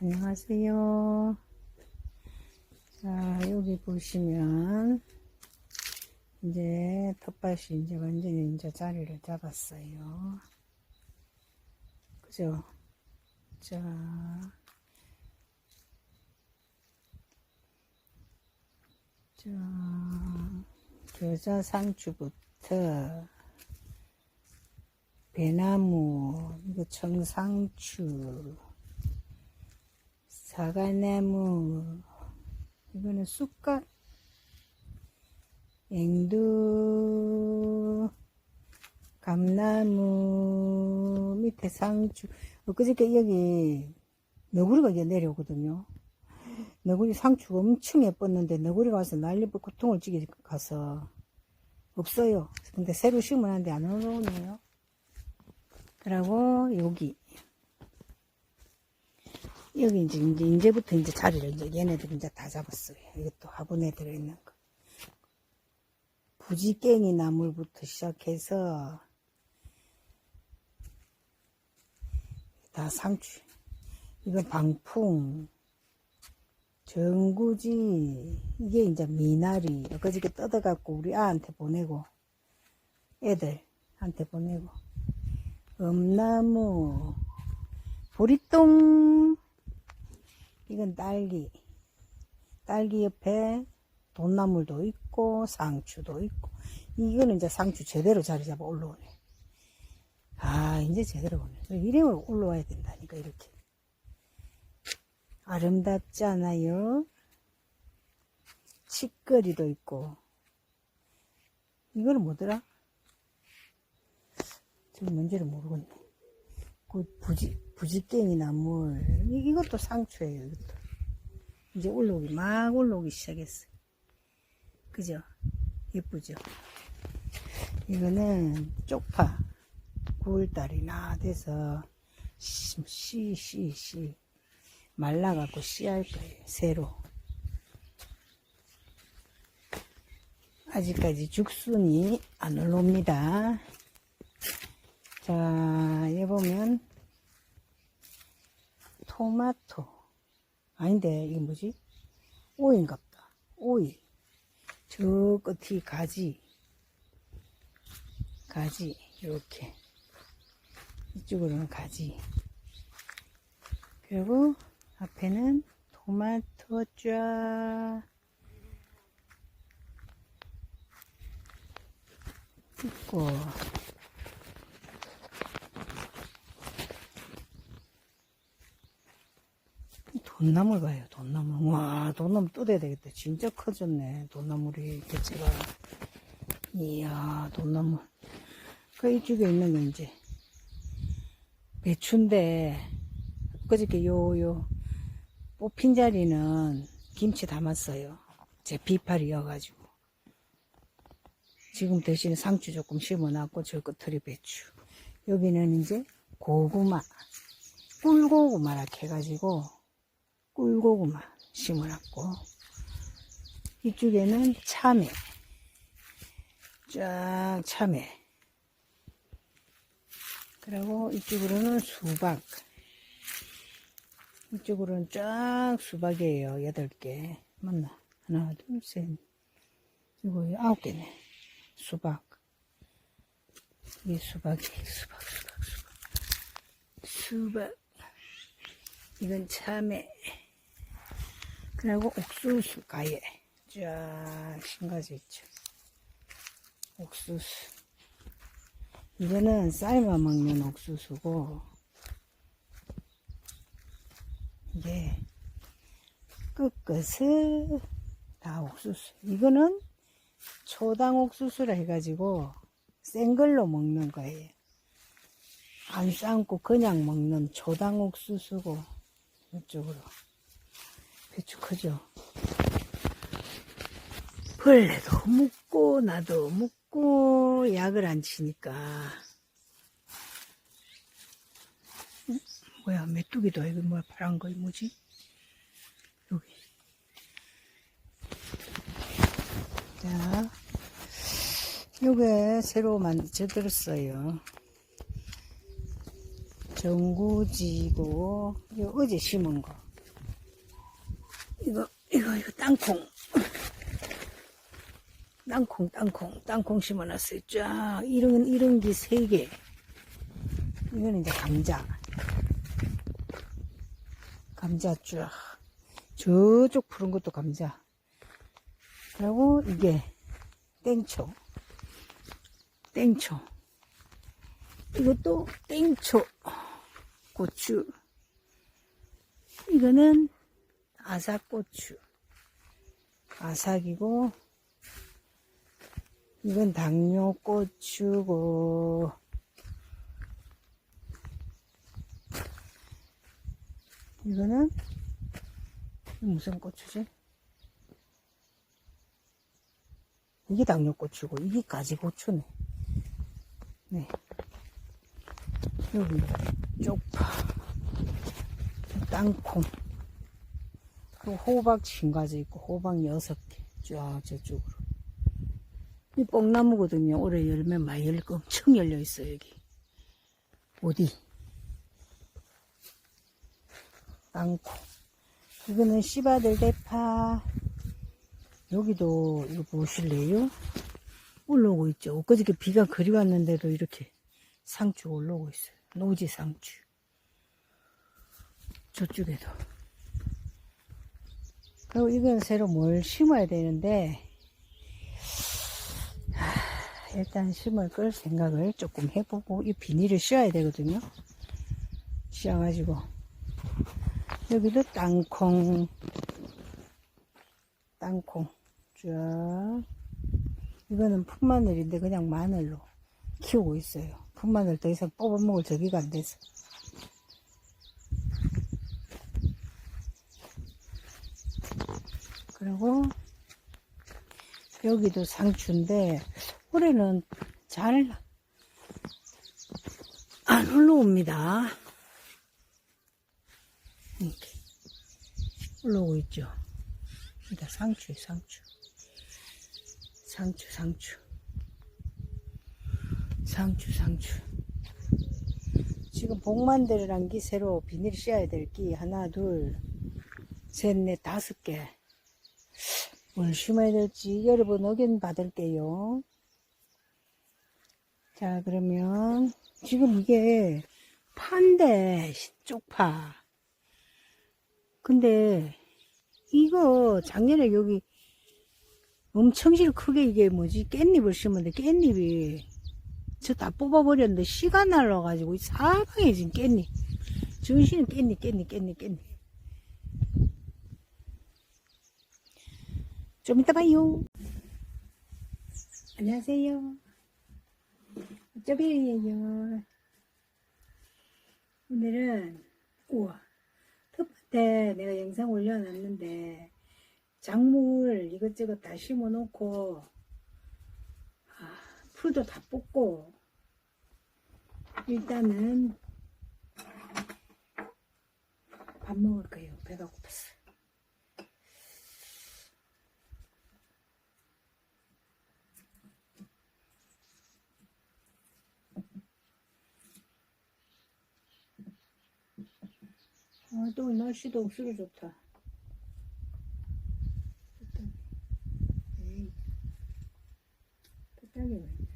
안녕하세요. 자, 여기 보시면, 이제 텃밭이 이제 완전히 이제 자리를 잡았어요. 그죠? 자, 자, 겨자 상추부터, 배나무, 이거 청상추, 사과나무, 이거는 쑥갓, 앵두, 감나무, 밑에 상추. 엊그저께 여기 너구리가 이제 내려오거든요. 너구리 상추가 엄청 예뻤는데 너구리가 와서 난리고 고통을 찌게 가서 없어요. 근데 새로 심으는데 안 올라오네요. 그리고 여기 여기 이제 이제 이제부터 이제 자리를 이제 얘네들 이제 다 잡았어요. 이것도 화분에 들어있는 거. 부지깽이 나물부터 시작해서 다 상추. 이건 방풍, 정구지, 이게 이제 미나리. 엊그저께 뜯어갖고 우리 아한테 보내고, 애들한테 보내고, 엄나무, 보리똥, 이건 딸기. 딸기 옆에 돈나물도 있고, 상추도 있고, 이거는 이제 상추 제대로 자리 잡아 올라오네. 아, 이제 제대로 오네. 이름을 올라와야 된다니까, 이렇게. 아름답지 않아요? 치거리도 있고. 이거는 뭐더라? 지금 뭔지를 모르겠네. 그 부지, 부지깽이 나물. 이- 이것도 상추예요, 이것도. 이제 올라오기, 막 올라오기 시작했어요. 그죠? 예쁘죠? 이거는 쪽파. 9월달이나 돼서 씨, 씨, 씨, 씨. 말라갖고 씨할 거예요, 새로. 아직까지 죽순이 안 올라옵니다. 자, 여기 보면, 토마토. 아닌데, 이게 뭐지? 오이인갑다. 오이. 저 끝이 가지. 가지. 이렇게. 이쪽으로는 가지. 그리고 앞에는 토마토 쫙 있고 돈나물 봐요 돈나물. 와 돈나물 뜯어야 되겠다. 진짜 커졌네 돈나물이. 개체가. 이야 돈나물. 그 이쪽에 있는 거 이제 배추인데 그저께 요요 뽑힌 자리는 김치 담았어요. 제 비팔이어가지고. 지금 대신에 상추 조금 심어놨고 저 끝털이 배추. 여기는 이제 고구마, 꿀고구마라 해가지고 꿀고구마 심어놨고 이쪽에는 참외, 쫙 참외. 그리고 이쪽으로는 수박. 이쪽으로는 쫙 수박이에요. 여덟 개. 맞나? 하나, 둘, 셋. 이거 아홉 개네. 수박. 이 수박이, 수박, 수박, 수박. 수박. 이건 참외. 그리고 옥수수 가예. 쫙, 신가지 있죠. 옥수수. 이거는 삶아 먹는 옥수수고, 이게 끝끝을 다 옥수수. 이거는 초당 옥수수라 해가지고 센 걸로 먹는 거예요. 안 삶고 그냥 먹는 초당 옥수수고 이쪽으로 배추 크죠. 벌레도 묻고 나도 묻고 약을 안 치니까. 뭐야 메뚜기도 이거 뭐야 파란 거 뭐지? 여기. 자 요게 새로 만들었어요. 전구지고 요 어제 심은 거 이거, 이거 땅콩. 땅콩, 땅콩, 땅콩 심어놨어요. 쫙. 이런, 이런 게 세 개. 이거는 이제 감자. 감자 쫙. 저쪽 푸른 것도 감자. 그리고 이게 땡초. 땡초. 이것도 땡초. 고추. 이거는 아삭고추. 아삭이고, 이건 당뇨고추고, 이거는 무슨 고추지? 이게 당뇨고추고, 이게 가지고추네. 네. 여기 쪽파, 땅콩, 그리고 호박 신가지 있고, 호박 여섯 개. 쫙 저쪽으로. 이 뽕나무거든요. 올해 열매 많이 열고 엄청 열려 있어요, 여기. 어디? 땅콩. 이거는 씨바들 대파. 여기도 이거 보실래요? 올라오고 있죠. 엊그저께 비가 그리 왔는데도 이렇게 상추 올라오고 있어요. 노지 상추. 저쪽에도. 그리고 이건 새로 뭘 심어야 되는데, 하, 일단 심을 걸 생각을 조금 해보고, 이 비닐을 씌워야 되거든요. 씌워가지고. 여기도 땅콩, 땅콩, 쫙. 이거는 풋마늘인데 그냥 마늘로 키우고 있어요. 풋마늘 더 이상 뽑아먹을 저기가 안 돼서. 그리고 여기도 상추인데 올해는 잘안 올라옵니다. 이렇게 올라오고 있죠. 일단 상추, 상추. 상추, 상추. 상추, 상추. 지금 복만들이란 게 새로 비닐 씌워야 될 게 하나, 둘, 셋, 넷, 다섯 개. 뭘 심어야 될지 여러분 의견 받을게요. 자, 그러면 지금 이게 파인데, 쪽파. 근데 이거 작년에 여기 엄청 실 크게 이게 뭐지 깻잎을 심었는데 깻잎이 저 다 뽑아버렸는데 씨가 날라가지고 이 사방에 지금 깻잎 정신은 깻잎 깻잎 깻잎 깻잎 좀 이따 봐요. 안녕하세요. 어쩌비예요? 오늘은 우와. 텃밭에 내가 영상 올려놨는데 작물 이것저것 다 심어 놓고 아, 풀도 다 뽑고 일단은 밥 먹을 거예요. 배가 고팠어 아, 또 날씨도 억수로 좋다. 에이, 뚝딱이 왜 있냐.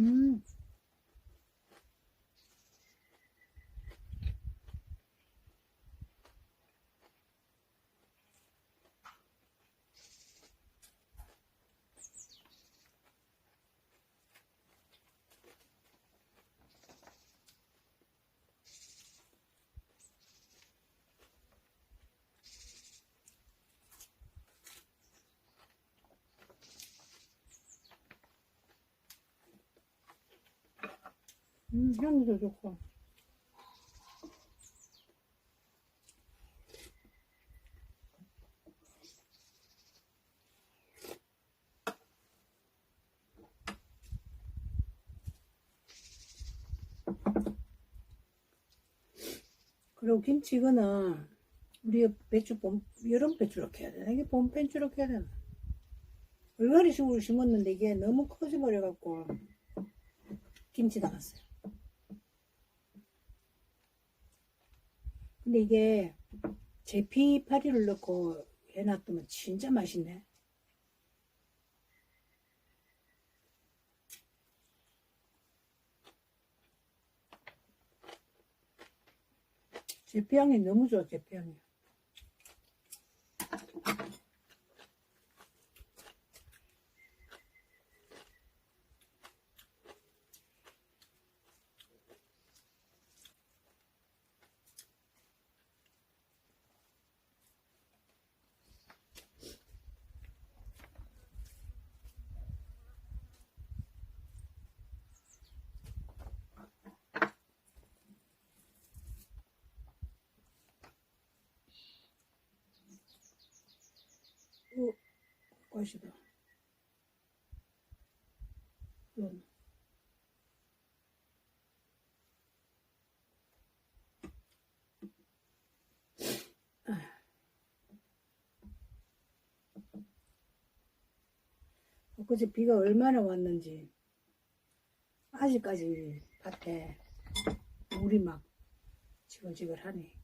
음. 음, 향도 좋고. 그리고 김치 이거는 우리 배추 봄 여름 배추로 해야 되나? 이게 봄 배추로 해야 되나? 얼갈이 식으로 심었는데 이게 너무 커져버려갖고 김치 담았어요. 근데 이게 제피 파리를 넣고 해놨더면 진짜 맛있네. 제피향이 너무 좋아, 제피향이. 오, 꽃이다. 이건. 엊그제 비가 얼마나 왔는지 아직까지 밭에 물이 막 지글지글하네.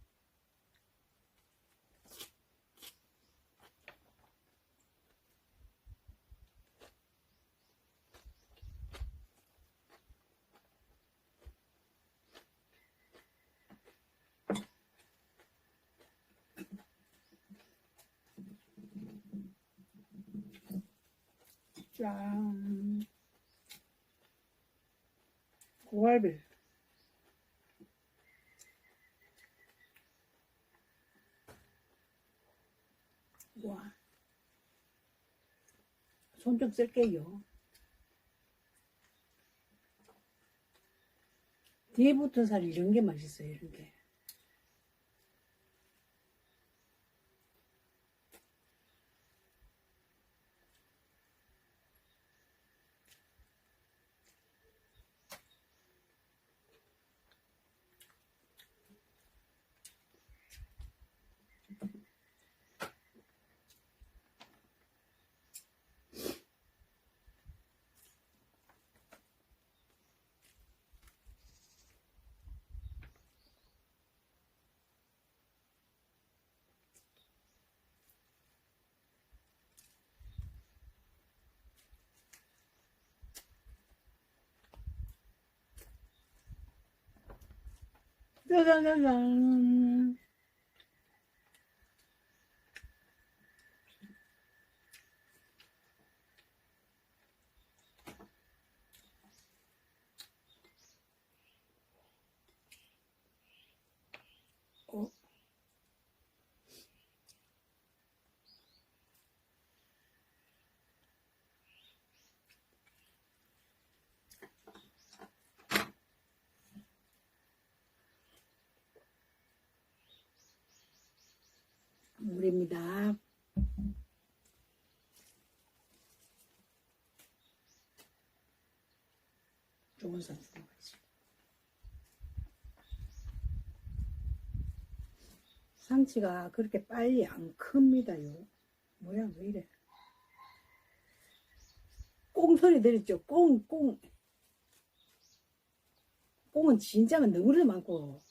짠. 고갈비. 와. 손 좀 쓸게요. 뒤에 붙은 살 이런 게 맛있어요, 이런 게. 짜자자잔. 어? 물입니다. 좋은 먹어야지. 상치가 그렇게 빨리 안 큽니다요. 뭐야, 왜 이래. 꽁 소리 들었죠? 꽁, 꽁. 꽁은 진짜가 너구리 많고,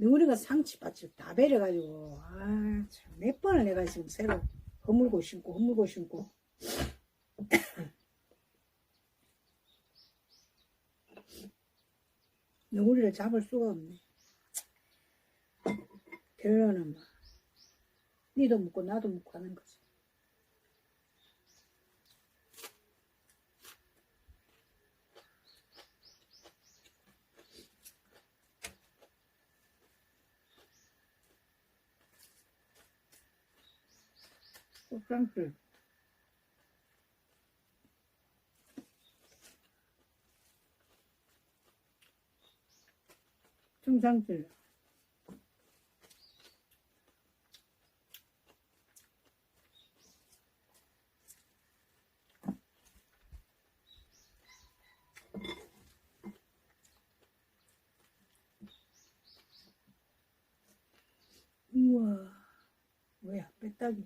너구리가 상치밭을 다 베려가지고, 아, 참, 몇 번을 내가 지금 새로 허물고 심고, 허물고 심고. 너구리를 잡을 수가 없네. 결론은 뭐, 니도 묻고 나도 묻고 하는 거지. 꽃장들 중상들 우와 뭐야 빼딱이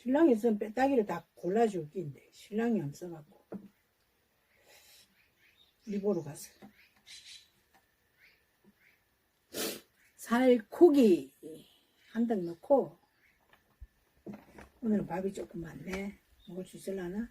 신랑이 있으면 빼딱이를 다 골라줄 낀데 신랑이 없어갖고. 일보러 가서 살코기 한 덩 넣고 오늘은 밥이 조금 많네. 먹을 수 있을라나?